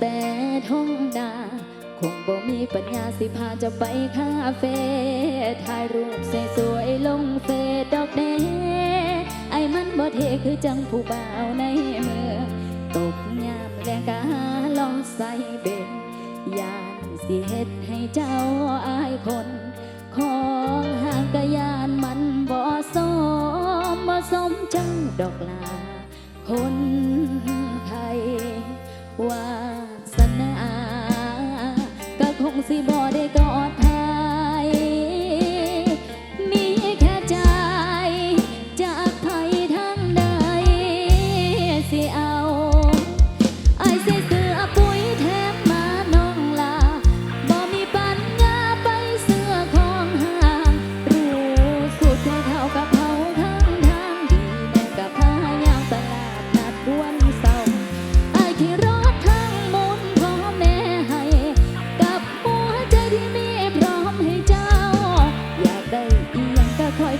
แต่ท้องนาคงบ่มีปัญญาสิพาจะไปคาเฟ่ถ่ายรูปสวยๆลงเฟซดอกแดไอ้มันบ่เทคือจังผู้บ่าวในเมืองตกยามแลงกะหาลองใส่เบ็ดยานสิเฮ็ดให้เจ้าอายคนของห่างกะยานมันบ่สมบ่สมจังดอกลาคนไทย วาสนาก็คงสิบอด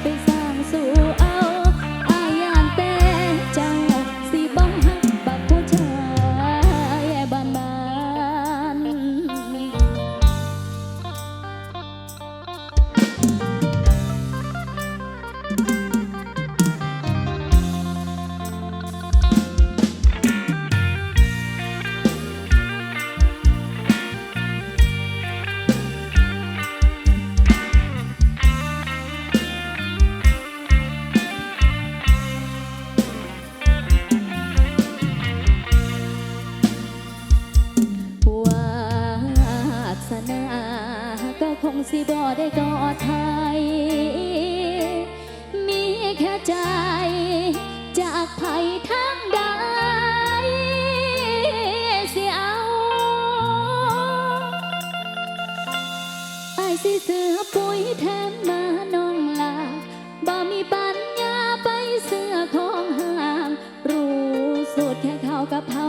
ไปสร้ สิบอได้กอดไทย มีแค่ใจ จากภัยทั้งใดสิเอาไอสิเสือปุ๋ยแทนมานองลาบ่มีปัญญาไปเสื้อของห่าง รู้สุดแค่เขากับเขา